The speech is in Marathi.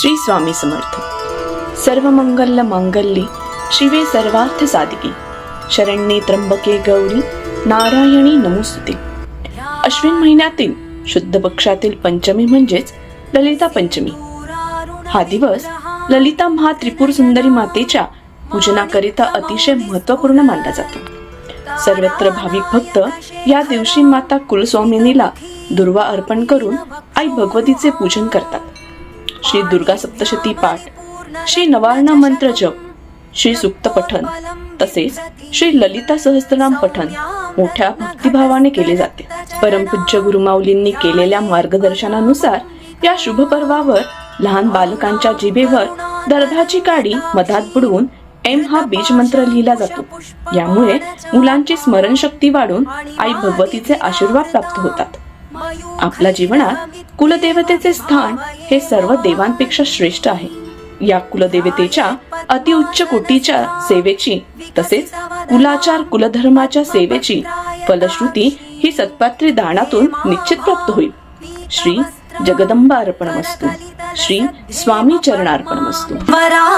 श्री स्वामी समर्थ. सर्व मंगल मांगल्ये. शिवे सर्वार्थ साधिके. शरण्ये त्र्यंबके गौरी. नारायणी नमोस्तुते. अश्विन महिन्यातील शुद्ध पक्षातील पंचमी म्हणजेच ललिता पंचमी. हा दिवस ललिता महा त्रिपुर सुंदरी मातेच्या पूजनाकरिता अतिशय महत्त्वपूर्ण मानला जातो. सर्वत्र भाविक भक्त या दिवशी माता कुलस्वामिनीला दुर्वा अर्पण करून आई भगवतीचे पूजन करतात. श्री दुर्गा सप्तशती पाठ श्री नवारणा मंत्र जप श्री सुक्त पठन तसेच श्री ललिता सहस्त्रनाम पठन मोठ्या भक्तिभावाने केले जाते. परमपूज्य गुरुमाऊलींनी केलेल्या मार्गदर्शनानुसार या शुभ पर्वावर लहान बालकांच्या जिभेवर दर्भाची काडी मधात बुडवून एम हा बीज मंत्र लिहिला जातो. यामुळे मुलांची स्मरणशक्ती वाढून आई भगवतीचे आशीर्वाद प्राप्त होतात. आपल्या जीवनात कुलदेवतेचे स्थान हे सर्व देवांपेक्षा श्रेष्ठ आहे. या कुलदेवतेच्या अतिउच्च कोटीच्या सेवेची तसेच कुलाचार कुलधर्माच्या सेवेची फलश्रुती ही सत्पात्री दानातून निश्चित प्राप्त होईल. श्री जगदंबा अर्पण श्री स्वामी चरणार्पणमस्तु. वरांगी